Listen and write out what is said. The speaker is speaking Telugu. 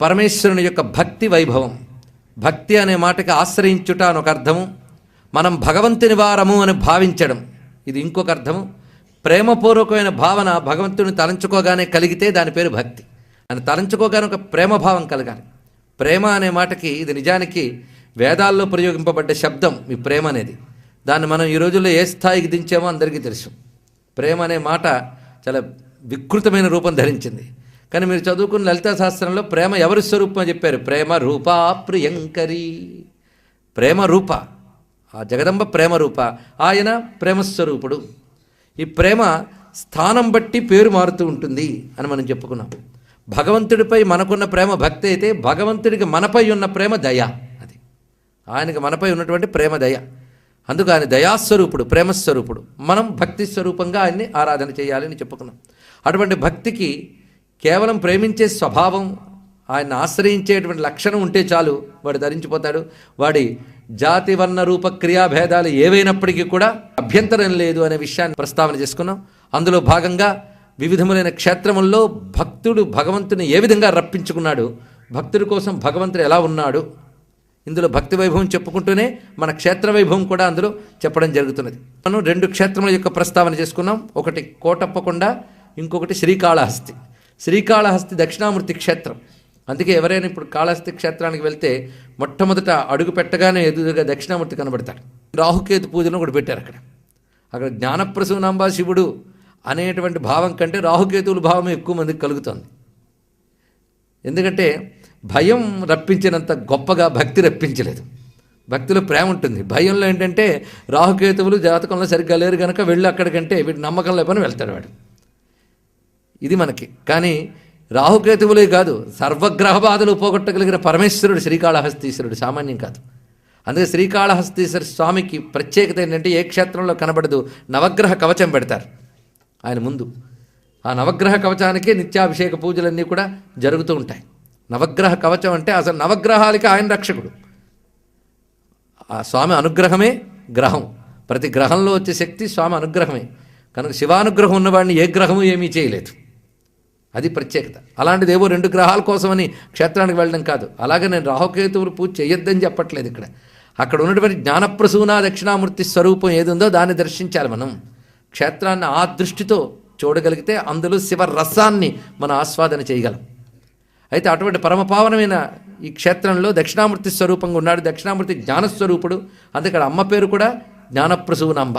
పరమేశ్వరుని యొక్క భక్తి వైభవం. భక్తి అనే మాటకి ఆశ్రయించుట అని ఒక అర్థము. మనం భగవంతుని వారము అని భావించడం. ఇది ఇంకొక అర్థము. ప్రేమపూర్వకమైన భావన భగవంతుని తలంచుకోగానే కలిగితే దాని పేరు భక్తి. అని తలంచుకోగానే ఒక ప్రేమభావం కలగాలి. ప్రేమ అనే మాటకి ఇది నిజానికి వేదాల్లో ప్రయోగింపబడ్డ శబ్దం ఈ ప్రేమ అనేది. దాన్ని మనం ఈ రోజుల్లో ఏ స్థాయికి దించామో అందరికీ తెలుసు. ప్రేమ అనే మాట చాలా వికృతమైన రూపం ధరించింది. కానీ మీరు చదువుకున్న లలితా శాస్త్రంలో ప్రేమ ఎవరి స్వరూపం అని చెప్పారు? ప్రేమ రూపా ప్రియంకరి. ప్రేమ రూప. ఆ జగదంబ ప్రేమ రూప. ఆయన ప్రేమస్వరూపుడు ఈ ప్రేమ స్థానం బట్టి పేరు మారుతూ ఉంటుంది అని మనం చెప్పుకున్నాం. భగవంతుడిపై మనకున్న ప్రేమ భక్తి అయితే భగవంతుడికి మనపై ఉన్న ప్రేమ దయ అది. ఆయనకి మనపై ఉన్నటువంటి ప్రేమ దయ. అందుకు ఆయన దయాస్వరూపుడు ప్రేమస్వరూపుడు. మనం భక్తి స్వరూపంగా ఆయన్ని ఆరాధన చేయాలని చెప్పుకున్నాం. అటువంటి భక్తికి కేవలం ప్రేమించే స్వభావం ఆయన ఆశ్రయించేటువంటి లక్షణం ఉంటే చాలు వాడు ధరించిపోతాడు. వాడి జాతి వర్ణ రూప క్రియాభేదాలు ఏవైనప్పటికీ కూడా అభ్యంతరం లేదు అనే విషయాన్ని ప్రస్తావన చేసుకున్నాం. అందులో భాగంగా వివిధములైన క్షేత్రముల్లో భక్తుడు భగవంతుని ఏ విధంగా రప్పించుకున్నాడు భక్తుడి కోసం భగవంతుడు ఎలా ఉన్నాడు ఇందులో భక్తి వైభవం చెప్పుకుంటూనే మన క్షేత్ర వైభవం కూడా అందులో చెప్పడం జరుగుతున్నది. మనం రెండు క్షేత్రముల యొక్క ప్రస్తావన చేసుకున్నాం. ఒకటి కోటప్పకొండ ఇంకొకటి శ్రీకాళహస్తి. శ్రీకాళహస్తి దక్షిణామూర్తి క్షేత్రం. అందుకే ఎవరైనా ఇప్పుడు కాళహస్తి క్షేత్రానికి వెళ్తే మొట్టమొదట అడుగు పెట్టగానే ఎదురుగా దక్షిణామూర్తి కనబడతాడు. రాహుకేతు పూజను ఒకటి పెట్టారు అక్కడ. అక్కడ జ్ఞానప్రసూనాంబా శివుడు అనేటువంటి భావం కంటే రాహుకేతువుల భావం ఎక్కువ మందికి కలుగుతుంది. ఎందుకంటే భయం రప్పించినంత గొప్పగా భక్తి రప్పించలేదు. భక్తిలో ప్రేమ ఉంటుంది. భయంలో ఏంటంటే రాహుకేతువులు జాతకంలో సరిగ్గా లేరు కనుక వెళ్ళి అక్కడికంటే వీటి నమ్మకం లేపని వెళ్తాడు వాడు. ఇది మనకి. కానీ రాహుకేతువులే కాదు సర్వగ్రహ బాధలు పోగొట్టగలిగిన పరమేశ్వరుడు శ్రీకాళహస్తీశ్వరుడు సామాన్యం కాదు. అందుకే శ్రీకాళహస్తీశ్వర స్వామికి ప్రత్యేకత ఏంటంటే ఏ క్షేత్రంలో కనబడదు నవగ్రహ కవచం పెడతారు ఆయన ముందు. ఆ నవగ్రహ కవచానికే నిత్యాభిషేక పూజలన్నీ కూడా జరుగుతూ ఉంటాయి. నవగ్రహ కవచం అంటే అసలు నవగ్రహాలకి ఆయన రక్షకుడు. ఆ స్వామి అనుగ్రహమే గ్రహం. ప్రతి గ్రహంలో వచ్చే శక్తి స్వామి అనుగ్రహమే. కనుక శివానుగ్రహం ఉన్నవాడిని ఏ గ్రహము ఏమీ చేయలేదు. అది ప్రత్యేకత. అలాంటిది ఏవో రెండు గ్రహాల కోసమని క్షేత్రానికి వెళ్ళడం కాదు. అలాగే నేను రాహుకేతువులు పూజ చేయొద్దని చెప్పట్లేదు ఇక్కడ. అక్కడ ఉన్నటువంటి జ్ఞానప్రసూన దక్షిణామూర్తి స్వరూపం ఏది ఉందో దాన్ని దర్శించాలి మనం. క్షేత్రాన్ని ఆ దృష్టితో చూడగలిగితే అందులో శివ రసాన్ని మనం ఆస్వాదన చేయగలం. అయితే అటువంటి పరమపావనమైన ఈ క్షేత్రంలో దక్షిణామూర్తి స్వరూపంగా ఉన్నాడు. దక్షిణామూర్తి జ్ఞానస్వరూపుడు. అందుకే అమ్మ పేరు కూడా జ్ఞానప్రసూనాంబ.